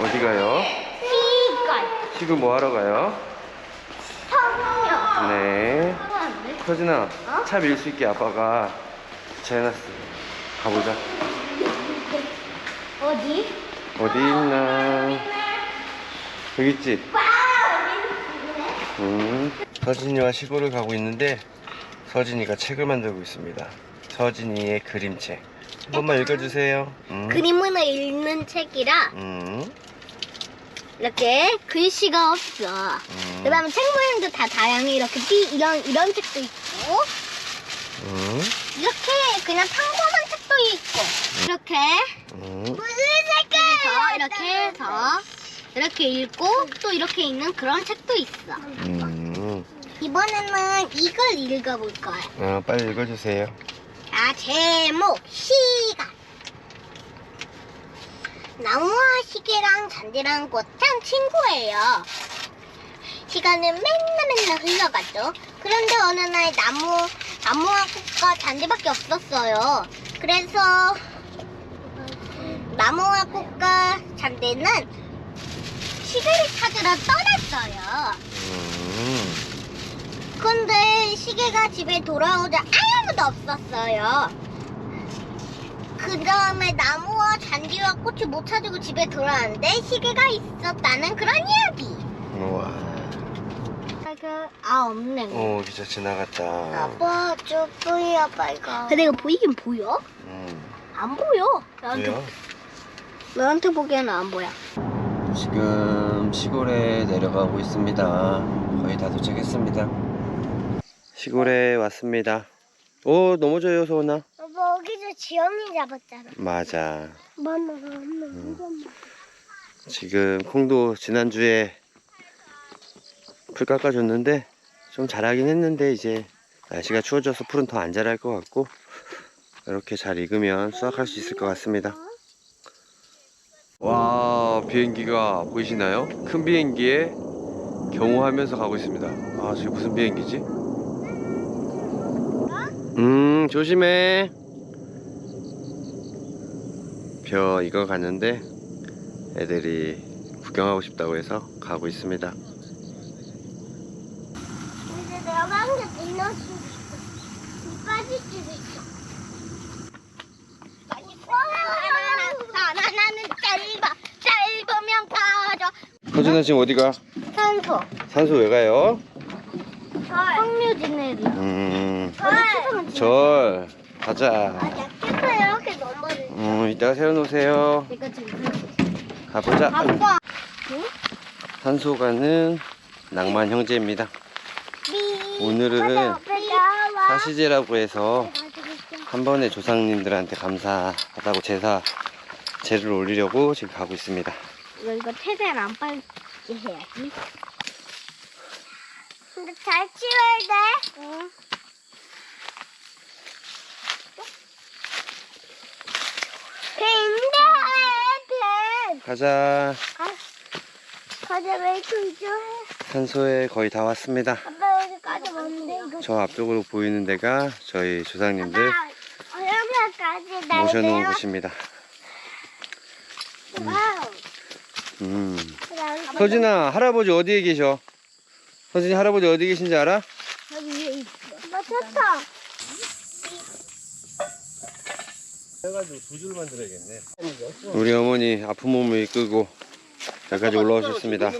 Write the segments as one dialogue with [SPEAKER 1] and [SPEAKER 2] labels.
[SPEAKER 1] 어디 가요?
[SPEAKER 2] 시간
[SPEAKER 1] 지금 뭐 하러 가요?
[SPEAKER 2] 성령
[SPEAKER 1] 네. 서진아,
[SPEAKER 2] 어?
[SPEAKER 1] 차 밀 수 있게 아빠가 주차해놨어. 가보자.
[SPEAKER 2] 어디?
[SPEAKER 1] 어디 있나? 여기 있지?
[SPEAKER 2] 와
[SPEAKER 1] 음. 서진이와 시골을 가고 있는데 서진이가 책을 만들고 있습니다. 서진이의 그림책. 한 번만 읽어주세요. 음.
[SPEAKER 2] 그림을 읽는 책이라
[SPEAKER 1] 음.
[SPEAKER 2] 이렇게 글씨가 없어.
[SPEAKER 1] 음.
[SPEAKER 2] 그다음에 책 모양도 다 다양해. 이렇게 띠 이런 이런 책도 있고
[SPEAKER 1] 음.
[SPEAKER 2] 이렇게 그냥 평범한 책도 있고 이렇게
[SPEAKER 1] 음.
[SPEAKER 2] 무슨 색깔? 이렇게 해서 이렇게 읽고 또 이렇게 읽는 그런 책도 있어.
[SPEAKER 1] 음.
[SPEAKER 2] 이번에는 이걸 읽어볼 거야.
[SPEAKER 1] 아, 빨리 읽어주세요.
[SPEAKER 2] 자, 제목 시간. 나무와 시계랑 잔디랑 꽃은 친구예요. 시간은 맨날 맨날 흘러갔죠. 그런데 어느 날 나무, 나무와 꽃과 잔디밖에 없었어요. 그래서 나무와 꽃과 잔디는 시계를 찾으러 떠났어요.
[SPEAKER 1] 음.
[SPEAKER 2] 근데 시계가 집에 돌아오자 아무도 없었어요. 그 다음에 나무와 잔디와 꽃을 못 찾고 집에 돌아왔는데 시계가 있었다는 그런 이야기.
[SPEAKER 1] 우와.
[SPEAKER 2] 아 없네.
[SPEAKER 1] 오, 기차 지나갔다.
[SPEAKER 2] 아빠 저 보여 빨가. 근데 이거 보이긴 보여?
[SPEAKER 1] 음.
[SPEAKER 2] 안 보여. 나한테
[SPEAKER 1] 왜요?
[SPEAKER 2] 너한테 보기에는 안 보여.
[SPEAKER 1] 지금 시골에 내려가고 있습니다. 거의 다 도착했습니다. 시골에 왔습니다. 오, 넘어져요, 소은아.
[SPEAKER 2] 지영이 잡았잖아.
[SPEAKER 1] 맞아.
[SPEAKER 2] 엄마 엄마
[SPEAKER 1] 지금 콩도 지난주에 풀 깎아줬는데 좀 자라긴 했는데 이제 날씨가 추워져서 풀은 더 안 자랄 것 같고 이렇게 잘 익으면 수확할 수 있을 것 같습니다. 와 비행기가 보이시나요? 큰 비행기에 경호하면서 가고 있습니다. 아 저게 무슨 비행기지? 음 조심해. 벼 이거 갔는데 애들이 구경하고 싶다고 해서 가고 있습니다.
[SPEAKER 2] 근데 내가 수 있어. 빠질 수도 있어. 나는 짧아. 짧으면 가져.
[SPEAKER 1] 서진아 지금 어디가?
[SPEAKER 2] 산소.
[SPEAKER 1] 산소 왜 가요?
[SPEAKER 2] 성묘 지내리.
[SPEAKER 1] 음,
[SPEAKER 2] 절.
[SPEAKER 1] 절 가자.
[SPEAKER 2] 아, 넘
[SPEAKER 1] 음, 이따가 세워놓으세요.
[SPEAKER 2] 이거 지금.
[SPEAKER 1] 가보자.
[SPEAKER 2] 아빠.
[SPEAKER 1] 산소 가는 낭만 형제입니다. 오늘은 사시제라고 해서 한 번에 조상님들한테 감사하다고 제사 제를 올리려고 지금 가고 있습니다.
[SPEAKER 2] 이거 이거 최대한 안 빨리 해야지. 근데 잘 치워야 돼. 응.
[SPEAKER 1] 가자.
[SPEAKER 2] 가자 왜 이렇게 좋아해?
[SPEAKER 1] 산소에 거의 다 왔습니다.
[SPEAKER 2] 아빠 여기까지 왔는데 이거.
[SPEAKER 1] 저 앞쪽으로 보이는 데가 저희 조상님들
[SPEAKER 2] 얼마까지 나
[SPEAKER 1] 모셔놓은 곳입니다. 음.
[SPEAKER 2] 그다음
[SPEAKER 1] 서진아, 할아버지 어디에 계셔? 서진이 할아버지 어디 계신지 알아?
[SPEAKER 2] 여기 위에 있어. 맞췄다.
[SPEAKER 1] 해가지고 두 줄 만들어야겠네. 우리 어머니 아픈 몸을 이끌고 여기까지 올라오셨습니다.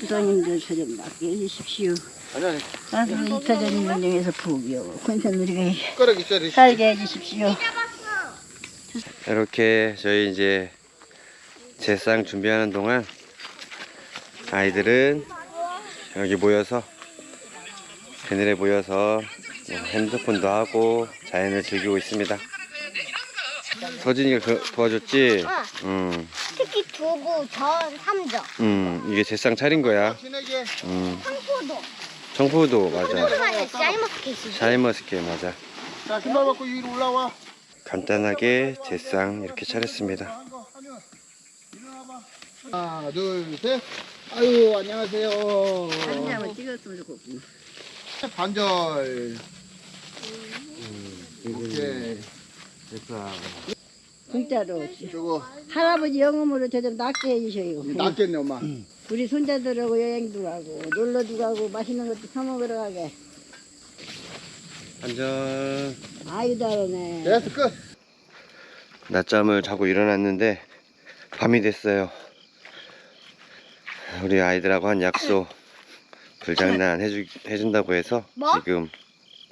[SPEAKER 3] 부모님들 저좀 맡겨 주십시오.
[SPEAKER 1] 아니 아니.
[SPEAKER 3] 나도 부귀하고 권선 누리게
[SPEAKER 4] 숟가락 있어야
[SPEAKER 3] 살게 해주십시오.
[SPEAKER 1] 이렇게 저희 이제 제상 준비하는 동안 아이들은 여기 모여서 그늘에 모여서 뭐 핸드폰도 하고 자연을 즐기고 있습니다. 서진이가 그- 도와줬지? 음,
[SPEAKER 2] 특히 두부, 전, 삼적,
[SPEAKER 1] 음, 이게 제상 차린 거야. 음,
[SPEAKER 2] 청포도.
[SPEAKER 1] 청포도 맞아.
[SPEAKER 2] 청포도가 샤이머스켓이.
[SPEAKER 1] 샤이머스케 맞아.
[SPEAKER 4] 자 신발 벗고 위로 올라와
[SPEAKER 1] 간단하게 제상 이렇게 차렸습니다.
[SPEAKER 4] 하나 둘셋 아유 안녕하세요
[SPEAKER 3] 한장을 찍었으면 좋겠군.
[SPEAKER 4] 반절 오케이
[SPEAKER 1] 제상.
[SPEAKER 3] 진짜로.
[SPEAKER 4] 저거
[SPEAKER 3] 할아버지 영음으로 저 좀 낫게 해주셔요.
[SPEAKER 4] 낫겠네 엄마.
[SPEAKER 3] 우리 손자들하고 여행도 가고 놀러도 가고 맛있는 것도 사 먹으러 가게.
[SPEAKER 1] 완전
[SPEAKER 3] 아유 다르네.
[SPEAKER 4] 됐어 끝.
[SPEAKER 1] 낮잠을 자고 일어났는데 밤이 됐어요. 우리 아이들하고 한 약속 불장난 해주, 해준다고 해서
[SPEAKER 2] 뭐?
[SPEAKER 1] 지금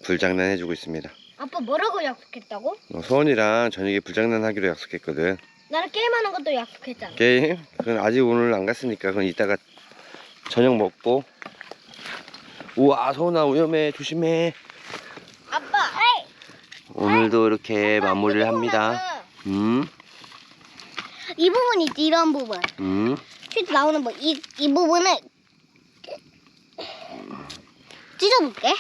[SPEAKER 1] 불장난 해주고 있습니다.
[SPEAKER 2] 아빠 뭐라고 약속했다고?
[SPEAKER 1] 어, 소원이랑 저녁에 불장난 하기로 약속했거든.
[SPEAKER 2] 나랑 게임하는 것도 약속했잖아.
[SPEAKER 1] 게임? 그건 아직 오늘 안 갔으니까 그건 이따가 저녁 먹고 우와 소원아 위험해 조심해
[SPEAKER 2] 아빠, 에이!
[SPEAKER 1] 오늘도 이렇게 마무리를 합니다 음?
[SPEAKER 2] 이 부분 있지, 이런 부분.
[SPEAKER 1] 음?
[SPEAKER 2] 퀴즈 나오는 뭐, 이, 이 부분을 찢어볼게.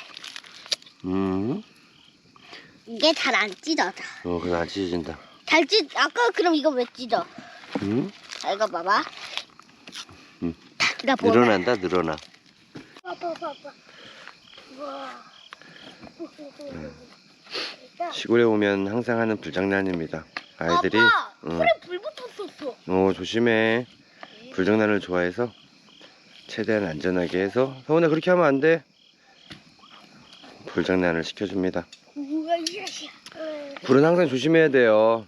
[SPEAKER 1] 음?
[SPEAKER 2] 이게 잘 안 찢어져.
[SPEAKER 1] 어 그건 안 찢어진다
[SPEAKER 2] 잘 찢, 아까 그럼 이거 왜 찢어?
[SPEAKER 1] 음?
[SPEAKER 2] 자, 이거 봐봐.
[SPEAKER 1] 음.
[SPEAKER 2] 나.
[SPEAKER 1] 늘어난다 늘어나
[SPEAKER 2] 봐봐, 봐봐. 우와.
[SPEAKER 1] 시골에 오면 항상 하는 불장난입니다 아이들이
[SPEAKER 2] 아빠,
[SPEAKER 1] 응.
[SPEAKER 2] 불 붙었었어.
[SPEAKER 1] 어 조심해 불장난을 좋아해서 최대한 안전하게 해서 서훈아 그렇게 하면 안 돼 불장난을 시켜줍니다. 불은 항상 조심해야 돼요